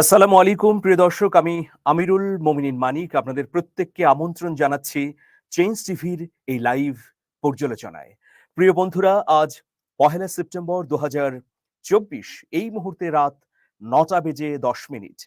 আসসালামু আলাইকুম, প্রিয় দর্শক, আমি আমিরুল মমিনিন মানিক। আপনাদের প্রত্যেককে আমন্ত্রণ জানাচ্ছি চেঞ্জ টিভির এই লাইভ পর্যালোচনায়। প্রিয় বন্ধুরা, আজ পহেলা সেপ্টেম্বর দু চব্বিশ, এই মুহূর্তে রাত নটা বেজে দশ মিনিট।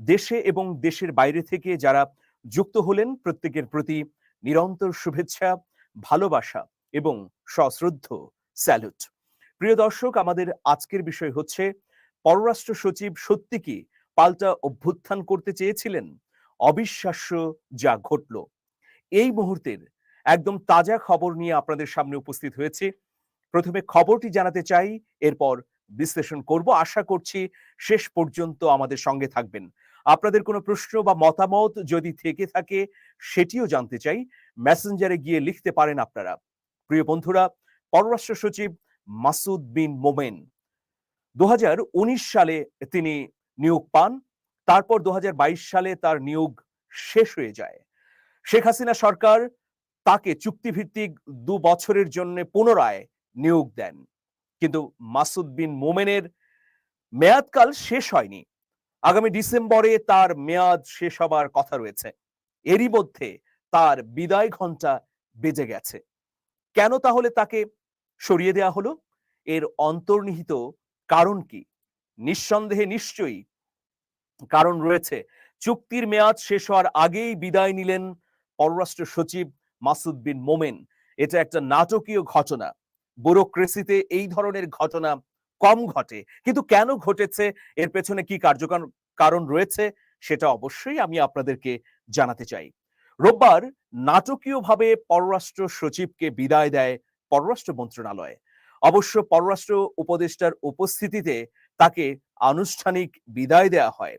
দেশে এবং দেশের বাইরে থেকে যারা যুক্ত হলেন, প্রত্যেকের প্রতি নিরন্তর শুভেচ্ছা, ভালোবাসা এবং সশ্রদ্ধ স্যালুট। প্রিয় দর্শক, আমাদের আজকের বিষয় হচ্ছে, পররাষ্ট্র সচিব সত্যি কি? পাল্টা অভ্যুত্থান করতে চেয়েছিলেন, অবিশ্বাস্য যা ঘটল। এই মুহূর্তের একদম তাজা খবর নিয়ে আপনাদের সামনে উপস্থিত হয়েছে। প্রথমে খবরটি জানাতে চাই, এরপর বিশ্লেষণ করব। আশা করছি শেষ পর্যন্ত আমাদের সঙ্গে থাকবেন। আপনাদের কোনো প্রশ্ন বা মতামত যদি থেকে থাকে, সেটিও জানতে চাই। মেসেঞ্জারে গিয়ে লিখতে পারেন আপনারা। প্রিয় বন্ধুরা, পররাষ্ট্র সচিব মাসুদ বিন মোমেন। দু হাজার উনিশ সালে তিনি নিয়োগ পান, তারপর দু হাজার বাইশ সালে তার নিয়োগ শেষ হয়ে যায়। শেখ হাসিনা সরকার তাকে চুক্তিভিত্তিক দু বছরের জন্য পুনরায় নিয়োগ দেন। কিন্তু মাসুদ বিন মোমেনের মেয়াদকাল শেষ হয়নি। আগামী ডিসেম্বরে তার মেয়াদ শেষ হবার কথা রয়েছে। এরই মধ্যে তার বিদায় ঘণ্টা বেজে গেছে। কেন তাহলে তাকে সরিয়ে দেয়া হলো? এর অন্তর্নিহিত কারণ কি? নিঃসন্দেহে নিশ্চয়ই কারণ রয়েছে। চুক্তির মেয়াদ শেষ হওয়ার আগেই বিদায় নিলেন পররাষ্ট্র সচিব মাসুদ বিন মোমেন। এটা একটা নাটকীয় ঘটনা। ব্যুরোক্রেসিতে এই ধরনের ঘটনা কম ঘটে। কিন্তু কেন ঘটেছে? এর পেছনে কি কার্যকর কারণ রয়েছে? সেটা অবশ্যই আমি আপনাদেরকে জানাতে চাই। রোববার নাটকীয়ভাবে পররাষ্ট্র সচিবকে বিদায় দেয় পররাষ্ট্র মন্ত্রণালয়। অবশ্য পররাষ্ট্র উপদেষ্টার উপস্থিতিতে তাকে আনুষ্ঠানিক বিদায় দেয়া হয়।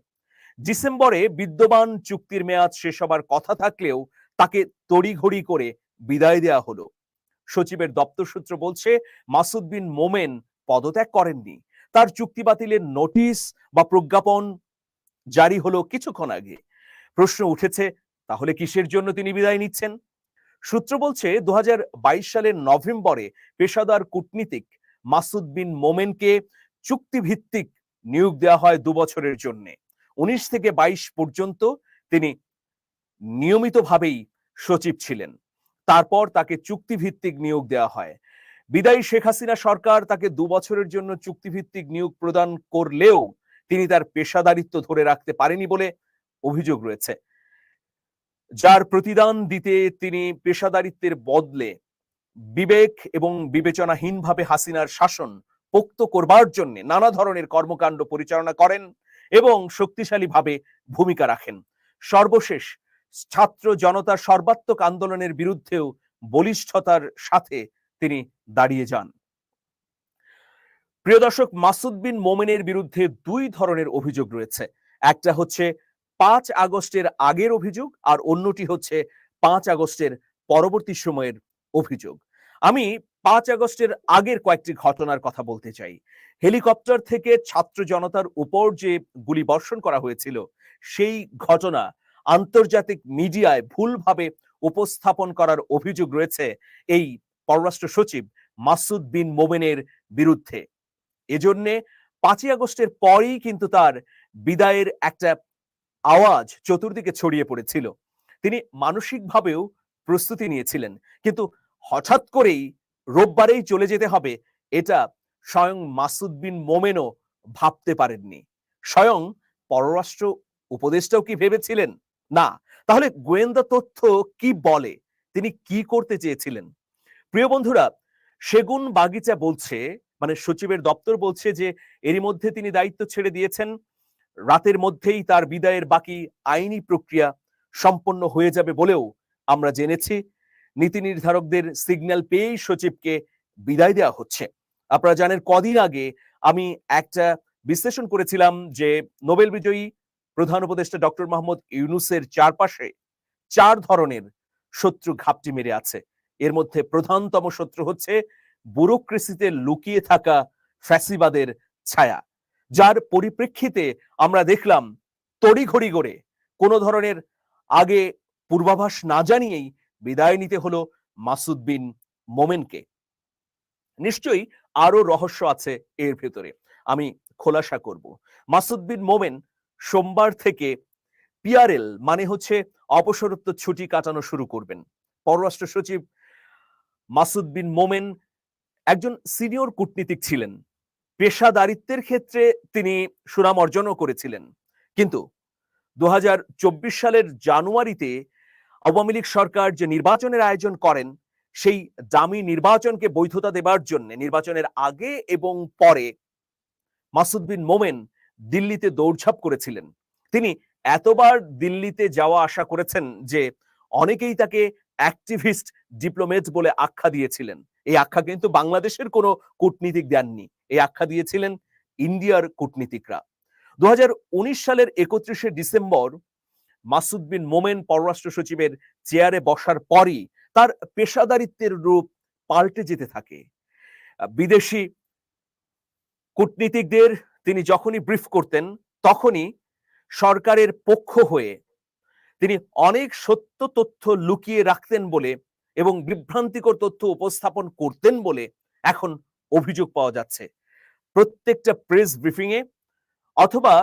ডিসেম্বরে বিদ্যমান চুক্তির মেয়াদ শেষ হবার কথা থাকলেও তাকে তড়িঘড়ি করে বিদায় দেয়া হলো। সচিবের দপ্তর সূত্র বলছে, মাসুদ বিন মোমেন পদত্যাগ করেননি। তার চুক্তি বাতিলের নোটিশ বা প্রজ্ঞাপন জারি হলো কিছুক্ষণ আগে। প্রশ্ন উঠেছে, তাহলে কিসের জন্য তিনি বিদায় নিচ্ছেন? সূত্র বলছে দু হাজার বাইশ সালের নভেম্বরে পেশাদার কূটনীতিক মাসুদ বিন মোমেনকে চুক্তিভিত্তিক নিয়োগ দেওয়া হয় দু বছরের জন্য। উনিশ থেকে ২২ পর্যন্ত তিনি নিয়মিতভাবেই সচিব ছিলেন। তারপর তাকে চুক্তিভিত্তিক নিয়োগ দেওয়া হয়। বিদায়ী শেখ হাসিনা সরকার তাকে দু বছরের জন্য চুক্তিভিত্তিক নিয়োগ প্রদান করলেও তিনি তার পেশাদারিত্ব ধরে রাখতে পারেনি বলে অভিযোগ রয়েছে। যার প্রতিদান দিতে তিনি পেশাদারিত্বের বদলে বিবেক এবং বিবেচনাহীনভাবে হাসিনার শাসন পোক্ত করবার জন্য নানা ধরনের কর্মকাণ্ড পরিচালনা করেন এবং শক্তিশালীভাবে ভূমিকা রাখেন। সর্বশেষ, ছাত্র জনতার সর্বাত্মক আন্দোলনের বিরুদ্ধেও বলিষ্ঠতার সাথে তিনি দাঁড়িয়ে যান। প্রিয় দর্শক, মাসুদ বিন মোমেনের বিরুদ্ধে দুই ধরনের অভিযোগ রয়েছে। একটা হচ্ছে পাঁচ আগস্টের আগের অভিযোগ আর অন্যটি হচ্ছে পাঁচ আগস্টের পরবর্তী সময়ের অভিযোগ। আমি পাঁচ আগস্টের আগের কয়েকটি ঘটনার কথা বলতে চাই। হেলিকপ্টার থেকে ছাত্র জনতার উপর যে গুলি বর্ষণ করা হয়েছিল, সেই ঘটনা আন্তর্জাতিক মিডিয়ায় ভুলভাবে উপস্থাপন করার অভিযোগ রয়েছে এই পররাষ্ট্র সচিব মাসুদ বিন মোমেনের বিরুদ্ধে। এজন্যে পাঁচই আগস্টের পরেই কিন্তু তার বিদায়ের একটা আওয়াজ চতুর্দিকে ছড়িয়ে পড়েছিল। তিনি মানসিকভাবেও প্রস্তুতি নিয়েছিলেন। কিন্তু হঠাৎ করেই রোববারেই চলে যেতে হবে, এটা স্বয়ং মাসুদ বিন মোমেনও ভাবতে পারেননি। স্বয়ং পররাষ্ট্র উপদেষ্টাও কি ভেবেছিলেন? না। তাহলে গোয়েন্দা তথ্য কি বলে? তিনি কি করতে চেয়েছিলেন? প্রিয় বন্ধুরা, সেগুন বাগিচা বলছে মানে সচিবের দপ্তর বলছে যে, এরই মধ্যে তিনি দায়িত্ব ছেড়ে দিয়েছেন। রাতের মধ্যেই তার বিদায়ের বাকি আইনি প্রক্রিয়া সম্পন্ন হয়ে যাবে বলেও আমরা জেনেছি। নীতি নির্ধারকদের সিগন্যাল পেয়েই সচিবকে বিদায় দেওয়া হচ্ছে। আপনারা জানেন, কদিন আগে আমি একটা বিশ্লেষণ করেছিলাম যে নোবেল বিজয়ী প্রধান উপদেষ্টা ডক্টর মোহাম্মদ ইউনুসের চারপাশে চার ধরনের শত্রু ঘাপটি মেরে আছে। এর মধ্যে প্রধানতম শত্রু হচ্ছে ব্যুরোক্রেসিতে লুকিয়ে থাকা ফ্যাসিবাদের ছায়া। যার পরিপ্রেক্ষিতে আমরা দেখলাম তড়িঘড়ি করে কোনো ধরনের আগে পূর্বাভাস না জানিয়েই বিদায় নিতে হলো মাসুদ বিন মোমেনকে। নিশ্চয়ই আরও রহস্য আছে এর ভেতরে। আমি খোলাসা করব। মাসুদ বিন মোমেন সোমবার থেকে পিআরএল মানে হচ্ছে অবসরত্ব ছুটি কাটানো শুরু করবেন। পররাষ্ট্র সচিব মাসুদ বিন মোমেন একজন সিনিয়র কূটনীতিক ছিলেন। পেশাদারিত্বের ক্ষেত্রে তিনি সুনাম অর্জনও করেছিলেন। কিন্তু দু হাজার চব্বিশ সালের জানুয়ারিতে আওয়ামী লীগ সরকার যে নির্বাচনের আয়োজন করেন, সেই দামি নির্বাচনকে বৈধতা দেবার জন্য, নির্বাচনের আগে এবং পরে মাসুদ বিন মোমেন দিল্লিতে দৌড়ঝাঁপ করেছিলেন। তিনি এতবার দিল্লিতে যাওয়া আশা করেছেন যে অনেকেই তাকে অ্যাক্টিভিস্ট ডিপ্লোমেট বলে আখ্যা দিয়েছিলেন। এই আখ্যা কিন্তু বাংলাদেশের কোনো কূটনীতিক দেননি। এই আখ্যা দিয়েছিলেন ইন্ডিয়ার কূটনীতিকরা। দু হাজার উনিশ সালের একত্রিশে ডিসেম্বর মাসুদ বিন মোমেন পররাষ্ট্র সচিবের চেয়ারে বসার পরই তার পেশাদারিত্বের রূপ পাল্টে যেতে থাকে। বিদেশি কূটনীতিকদের তিনি যখনই ব্রিফ করতেন, তখনই সরকারের পক্ষ হয়ে তিনি অনেক সত্য তথ্য লুকিয়ে রাখতেন বলে এবং বিভ্রান্তিকর তথ্য উপস্থাপন করতেন বলে এখন অভিযোগ পাওয়া যাচ্ছে। প্রত্যেকটা প্রেস ব্রিফিং এ অথবা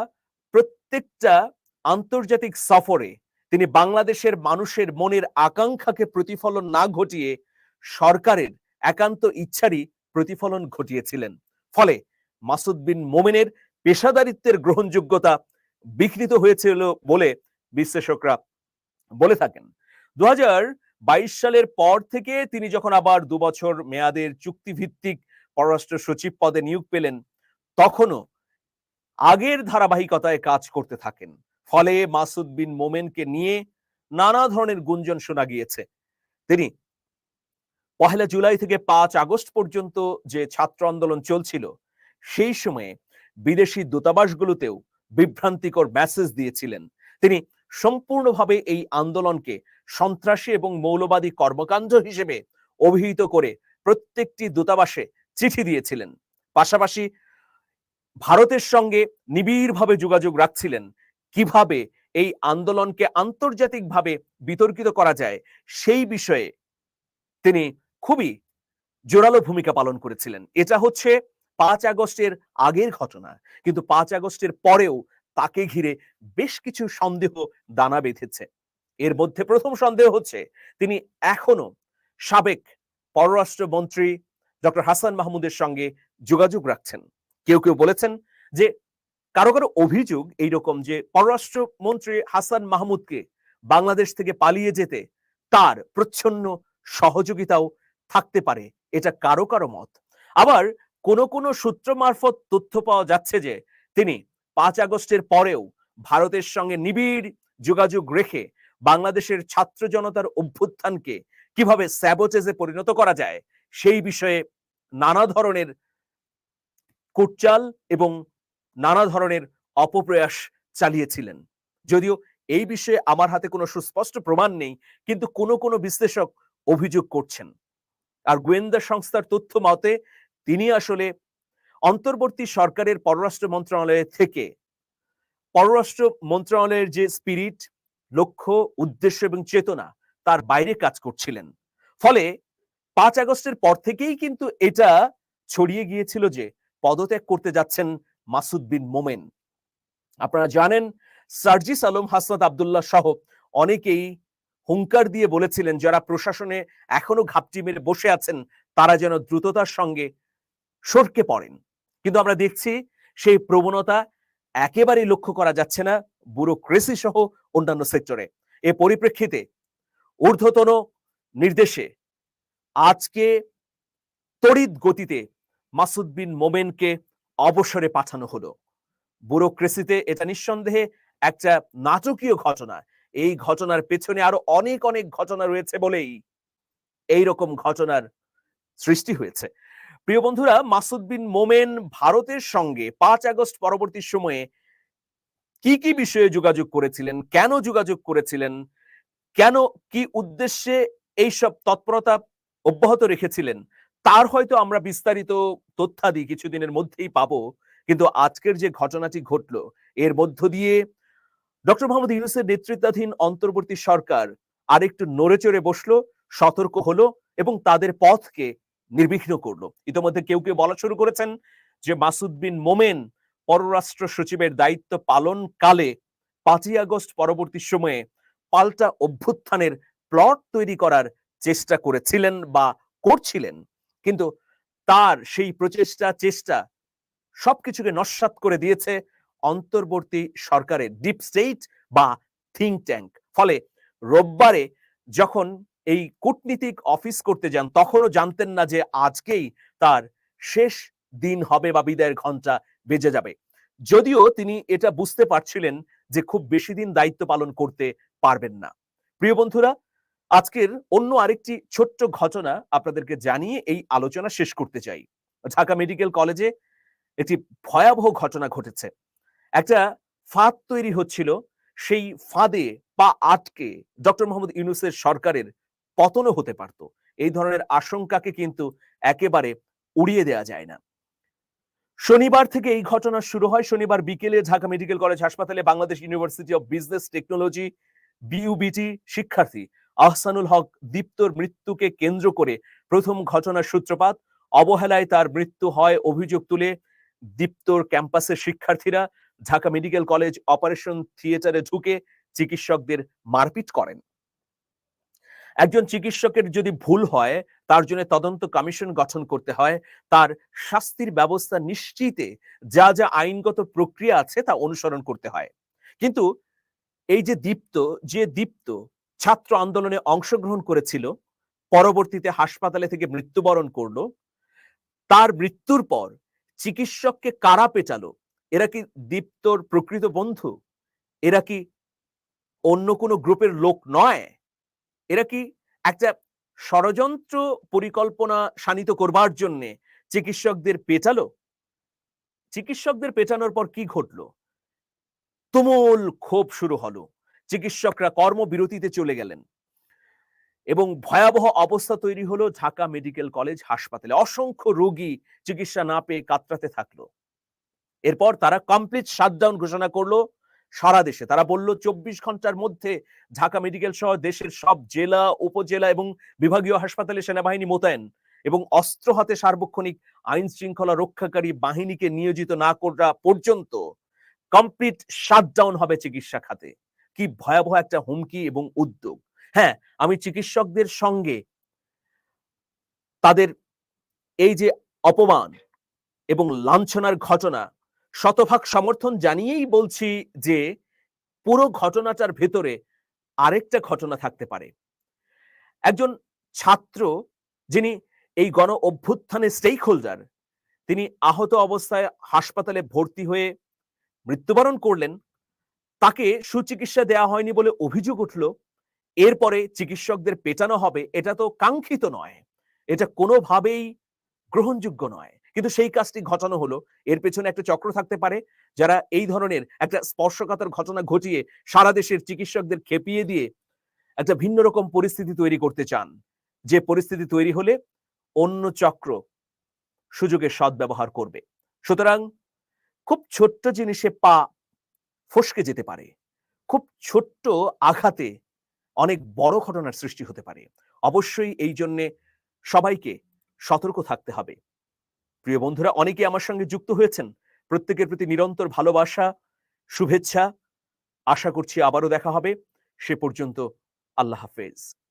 প্রত্যেকটা আন্তর্জাতিক সফরে তিনি বাংলাদেশের মানুষের মনের আকাঙ্ক্ষাকে প্রতিফলন না ঘটিয়ে সরকারের একান্ত ইচ্ছারই প্রতিফলন ঘটিয়েছিলেন। ফলে মাসুদ বিন মোমেনের পেশাদারিত্বের গ্রহণযোগ্যতা বিঘ্নিত হয়েছিল বলে বিশ্লেষকরা বলে থাকেন। দু বাইশ সালের পর থেকে তিনি যখন আবার দু বছর মেয়াদের চুক্তিভিত্তিক পররাষ্ট্র সচিব পদে নিয়োগ পেলেন, তখনও আগের ধারাবাহিকতায় কাজ করতে থাকেন। ফলে মাসুদ বিন মোমেনকে নিয়ে নানা ধরনের গুঞ্জন শোনা গিয়েছে। তিনি পহেলা জুলাই থেকে পাঁচ আগস্ট পর্যন্ত যে ছাত্র আন্দোলন চলছিল, সেই সময়ে বিদেশি দূতাবাসগুলোতেও বিভ্রান্তিকর মেসেজ দিয়েছিলেন। তিনি সম্পূর্ণভাবে এই আন্দোলনকে সন্ত্রাসী এবং মৌলবাদী কর্মকাণ্ড হিসেবে অভিহিত করে প্রত্যেকটি দূতাবাসে চিঠি দিয়েছিলেন। পাশাপাশি ভারতের সঙ্গে নিবিড়ভাবে যোগাযোগ রাখছিলেন কীভাবে এই আন্দোলনকে আন্তর্জাতিকভাবে বিতর্কিত করা যায় সেই বিষয়ে তিনি খুবই জোরালো ভূমিকা পালন করেছিলেন। এটা হচ্ছে পাঁচ আগস্টের আগের ঘটনা। কিন্তু পাঁচ আগস্টের পরেও তাকে ঘিরে বেশ কিছু সন্দেহ দানা বেঁধেছে। এর মধ্যে প্রথম সন্দেহ হচ্ছে, তিনি এখনও সাবেক পররাষ্ট্রমন্ত্রী ডক্টর হাসান মাহমুদের সঙ্গে যোগাযোগ রাখছেন। কেউ কেউ বলেছেন যে কারও কারও অভিযোগ এইরকম যে পররাষ্ট্রমন্ত্রী হাসান মাহমুদকে বাংলাদেশ থেকে পালিয়ে যেতে তার প্রচ্ছন্ন সহযোগিতাও থাকতে পারে, এটা কারও কারও মত। আবার কোন কোন সূত্র মারফত তথ্য পাওয়া যাচ্ছে যে তিনি পাঁচ আগস্টের পরেও ভারতের সঙ্গে নিবিড় যোগাযোগ রেখে বাংলাদেশের ছাত্র জনতার অভ্যুত্থানকে কীভাবে স্যাবোচেজে পরিণত করা যায় সেই বিষয়ে নানা ধরনের কুটচাল এবং নানা ধরনের অপপ্রয়াস চালিয়েছিলেন। যদিও এই বিষয়ে আমার হাতে কোনো সুস্পষ্ট প্রমাণ নেই, কিন্তু কোনো কোনো বিশ্লেষক অভিযোগ করছেন। আর গোয়েন্দা সংস্থার তথ্য মতে, তিনি আসলে অন্তর্বর্তী সরকারের পররাষ্ট্র মন্ত্রণালয় থেকে পররাষ্ট্র মন্ত্রণালয়ের যে স্পিরিট, লক্ষ্য, উদ্দেশ্য এবং চেতনা, তার বাইরে কাজ করছিলেন। ফলে পাঁচ আগস্টের পর থেকেই কিন্তু এটা ছড়িয়ে গিয়েছিল যে পদত্যাগ করতে যাচ্ছেন মাসুদ বিন মোমেন। আপনারা জানেন, সার্জিস আলম, হাসনাত আবদুল্লাহ সহ অনেকেই হুঙ্কার দিয়ে বলেছিলেন, যারা প্রশাসনে এখনও ঘাপটি মেরে বসে আছেন, তারা যেন দ্রুততার সঙ্গে সরকে পড়েন। কিন্তু আমরা দেখছি সেই প্রবণতা একেবারেই লক্ষ্য করা যাচ্ছে না ব্যুরোক্রেসি সহ অন্যান্য সেক্টরে। এ পরিপ্রেক্ষিতে ঊর্ধ্বতন নির্দেশে আজকে তড়িৎ গতিতে মাসুদ বিন মোমেনকে অবসরে পাঠানো হলো। ব্যুরোক্রেসিতে এটা নিঃসন্দেহে একটা নাটকীয় ঘটনা। এই ঘটনার পেছনে আরও অনেক অনেক ঘটনা রয়েছে বলেই এই রকম ঘটনার সৃষ্টি হয়েছে। প্রিয় বন্ধুরা, মাসুদ বিন মোমেন ভারতের সঙ্গে পাঁচ আগস্ট পরবর্তী সময়ে কি কি বিষয়ে যোগাযোগ করেছিলেন? কেন যোগাযোগ করেছিলেন? কেন, কি উদ্দেশ্যে এইসব তৎপরতা অব্যাহত রেখেছিলেন? তার হয়তো আমরা বিস্তারিত তথ্যাদি কিছুদিনের মধ্যেই পাবো, কিন্তু আজকের যে ঘটনাটি ঘটলো, এর মধ্য দিয়ে ডক্টর মোহাম্মদ ইউনুসের নেতৃত্বাধীন অন্তর্বর্তী সরকার আরেকটু নড়ে চড়ে বসল, সতর্ক হলো এবং তাদের পথকে নির্বিঘ্ন করল। ইতিমধ্যে কেউ কেউ বলা শুরু করেছেন যে মাসুদ বিন মোমেন পররাষ্ট্র সচিবের দায়িত্ব পালনকালে পাঁচই আগস্ট পরবর্তী সময়ে পাল্টা অভ্যুত্থানের প্লট তৈরি করার চেষ্টা করেছিলেন বা করছিলেন। কিন্তু তার সেই প্রচেষ্টা, চেষ্টা সবকিছুকে নস্বাত করে দিয়েছে অন্তর্বর্তী সরকারের ডিপ স্টেট বা থিঙ্ক ট্যাঙ্ক ফলে রোববারে যখন এই কূটনীতিক অফিস করতে যান, তখনও জানতেন না যে আজকেই তার শেষ দিন হবে বা বিদায়ের ঘণ্টা বেজে যাবে। যদিও তিনি এটা বুঝতে পারছিলেন যে খুব বেশি দিন দায়িত্ব পালন করতে পারবেন না। প্রিয় বন্ধুরা আজকের অন্য আরেকটি ছোট্ট ঘটনা আপনাদেরকে জানিয়ে এই আলোচনা শেষ করতে চাই। ঢাকা মেডিকেল কলেজে একটি ভয়াবহ ঘটনা ঘটেছে। একটা ফাঁদ তৈরি হচ্ছিল, সেই ফাঁদে পা আটকে ডক্টর মোহাম্মদ ইউনুসের সরকারের পতনও হতে পারত। এই ধরনের আশঙ্কাকে কিন্তু একেবারে উড়িয়ে দেওয়া যায় না। শনিবার থেকে এই ঘটনা শুরু হয়। শনিবার বিকেলে ঢাকা মেডিকেল কলেজ হাসপাতালে Bangladesh university of business technology, BUBT শিক্ষার্থী আহসানুল হক দীপ্তর মৃত্যুকে কেন্দ্র করে প্রথম ঘটনার সূত্রপাত। অবহেলায় তার মৃত্যু হয় অভিযোগ তুলে দীপ্তর ক্যাম্পাসের শিক্ষার্থীরা। ঢাকা মেডিকেল কলেজ অপারেশন থিয়েটারে ঢুকে চিকিৎসকদের মারপিট করেন। একজন চিকিৎসকের যদি ভুল হয়, তার জন্য তদন্ত কমিশন গঠন করতে হয়। তার শাস্তির ব্যবস্থা নিশ্চিতে যা যা আইনগত প্রক্রিয়া আছে তা অনুসরণ করতে হয়। কিন্তু এই যে দীপ্ত যে দীপ্ত ছাত্র আন্দোলনে অংশগ্রহণ করেছিল, পরবর্তীতে হাসপাতালে থেকে মৃত্যুবরণ করল। তার মৃত্যুর পর চিকিৎসককে কারা পেটালো এরা কি দীপ্তর প্রকৃত বন্ধু? এরা কি অন্য কোনো গ্রুপের লোক নয়? এরা কি একটা ষড়যন্ত্র পরিকল্পনা শানিত করবার জন্যে চিকিৎসকদের পেটালো চিকিৎসকদের পেটানোর পর কি ঘটলো? তুমুল ক্ষোভ শুরু হলো। চিকিৎসকরা কর্মবিরতিতে চলে গেলেন। এবং ভয়াবহ অবস্থা তৈরি হলো ঢাকা মেডিকেল কলেজ হাসপাতালে। অসংখ্য রোগী চিকিৎসা না পেয়ে কাতরাতে থাকল। এরপর তারা কমপ্লিট শাটডাউন ঘোষণা করল সারা দেশে। তারা বলল, চব্বিশ ঘণ্টার মধ্যে ঢাকা মেডিকেল সহ দেশের সব জেলা, উপজেলা এবং বিভাগীয় হাসপাতালে সেনাবাহিনী মোতায়েন এবং অস্ত্র হাতে সার্বক্ষণিক আইন শৃঙ্খলা রক্ষাকারী বাহিনীকে নিয়োজিত না করা পর্যন্ত কমপ্লিট শাটডাউন হবে চিকিৎসা খাতে। কি ভয়াবহ একটা হুমকি এবং উদ্যোগ। হ্যাঁ আমি চিকিৎসকদের সঙ্গে তাদের এই যে অপমান এবং লাঞ্ছনার ঘটনা শতভাগ সমর্থন জানিয়েই বলছি যে, পুরো ঘটনাটার ভেতরে আরেকটা ঘটনা থাকতে পারে। একজন ছাত্র যিনি এই গণ অভ্যুত্থানের স্টেক হোল্ডার তিনি আহত অবস্থায় হাসপাতালে ভর্তি হয়ে মৃত্যুবরণ করলেন। তাকে সুচিকিৎসা দেওয়া হয়নি বলে অভিযোগ উঠল। এরপরে চিকিৎসকদের পেটানো হবে, এটা তো কাঙ্ক্ষিত নয়। এটা কোনোভাবেই গ্রহণযোগ্য নয়। কিন্তু সেই কাজটি ঘটানো হলো। এর পেছনে একটা চক্র থাকতে পারে, যারা এই ধরনের একটা স্পর্শকাতর ঘটনা ঘটিয়ে সারা দেশের চিকিৎসকদের খেপিয়ে দিয়ে একটা ভিন্ন রকম পরিস্থিতি তৈরি করতে চান। যে পরিস্থিতি তৈরি হলে অন্য চক্র সুযোগের সদ্ব্যবহার করবে। সুতরাং খুব ছোট্ট জিনিসে পা ফসকে যেতে পারে। খুব ছোট্ট আঘাতে অনেক বড় ঘটনার সৃষ্টি হতে পারে। অবশ্যই এই জন্যে সবাইকে সতর্ক থাকতে হবে। প্রিয় বন্ধুরা অনেকে আমার সঙ্গে যুক্ত হয়েছেন। প্রত্যেকের প্রতি নিরন্তর ভালোবাসা, শুভেচ্ছা। আশা করছি আবারও দেখা হবে। সে পর্যন্ত আল্লাহ হাফেজ।